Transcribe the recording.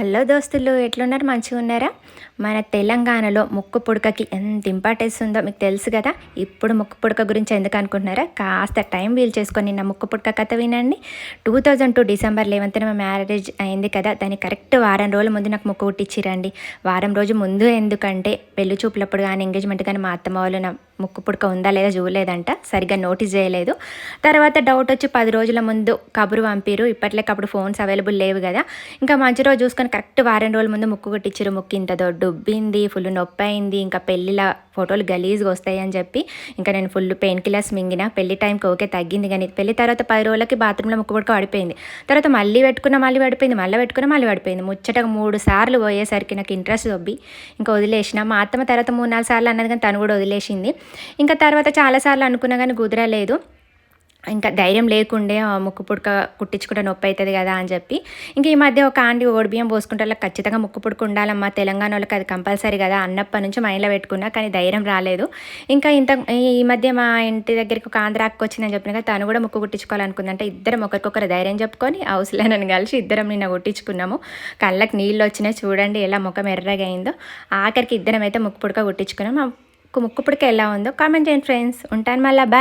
Hello దోస్తులు ఎట్లున్నారు? మంచిగా ఉన్నారా? మన తెలంగాణలో ముక్కు పుడకకి ఎంత ఇంపార్టెన్స్ ఉందో మీకు తెలుసు కదా? ఇప్పుడు ముక్కు పుడక గురించి ఎందుకు అనుకుంటున్నారా? కాస్త టైం వీల్ చేసుకొని నిన్న ముక్కు పుడక కథ వినండి. టూ థౌజండ్ టూ డిసెంబర్ లెవెన్త్న మా మ్యారేజ్ అయింది కదా? దాని కరెక్ట్ వారం రోజుల ముందు నాకు ముక్కు కుట్టించిరండి. వారం రోజు ముందు ఎందుకంటే పెళ్ళి చూపులప్పుడు కానీ ఎంగేజ్మెంట్ కానీ మా అత్తమ్మ వాళ్ళు నా ముక్కు పుడక ఉందా లేదా చూడలేదంట సరిగ్గా నోటీస్ చేయలేదు. తర్వాత డౌట్ వచ్చి పది రోజుల ముందు కబురు పంపిరు ఇప్పట్లోకి అప్పుడు ఫోన్స్ అవైలబుల్ లేవు కదా. ఇంకా మంచి రోజు చూసుకొని కరెక్ట్ వారం రోజుల ముందు ముక్కు కొట్టించారు ముక్కు ఇంత దొడ్డుబ్బింది ఫుల్ నొప్పి అయింది ఇంకా పెళ్ళిళ్ళ ఫోటోలు గలీజ్గా వస్తాయని చెప్పి ఇంకా నేను ఫుల్ పెయిన్ కిల్లర్స్ మింగిన. పెళ్ళి టైంకి ఓకే తగ్గింది కానీ పెళ్ళి తర్వాత పది రోజులకి బాత్రూంలో ముక్కు పుడక పడిపోయింది. తర్వాత మళ్ళీ పెట్టుకున్న మళ్ళీ పడిపోయింది మళ్ళీ పెట్టుకున్న మళ్ళీ పడిపోయింది. ముచ్చటగా మూడు సార్లు పోయేసరికి నాకు ఇంట్రెస్ట్ దొబ్బి ఇంకా వదిలేసిన. మా అత్తమ్మ తర్వాత మూడు నాలుగు సార్లు అన్నది కానీ తను కూడా వదిలేసింది. ఇంకా తర్వాత చాలాసార్లు అనుకున్నా కానీ కుదరలేదు. ఇంకా ధైర్యం లేకుండే ముక్కు పుడక కుట్టించుకుంటే నొప్పి అవుతుంది కదా అని చెప్పి. ఇంకా ఈ మధ్య ఒక ఆంటీ బియ్యం పోసుకుంటే వాళ్ళకి ఖచ్చితంగా ముక్కు పుడక ఉండాలమ్మా తెలంగాణ వాళ్ళకి అది కంపల్సరీ కదా అన్నప్పటి నుంచి మైండ్లో పెట్టుకున్నా కానీ ధైర్యం రాలేదు. ఇంకా ఇంత ఈ మధ్య మా ఇంటి దగ్గరికి ఒక ఆంధ్ర అక్క వచ్చిందని చెప్పిన కదా తను కూడా ముక్కు కుట్టించుకోవాలనుకుందంటే ఇద్దరం ఒకరికొకరు ధైర్యం చెప్పుకొని అవసరం నన్ను కలిసి ఇద్దరం నిన్న కుట్టించుకున్నాము. కళ్ళకి నీళ్ళు వచ్చినాయి చూడండి ఎలా ముఖం ఎర్రగా అయిందో. ఆఖరికి ఇద్దరం అయితే ముక్కు పుడక కుట్టించుకున్నాము మా ముక్కు ఎలా ఉందో కామెంట్ చేయండి ఫ్రెండ్స్. ఉంటాను మళ్ళీ. బాయ్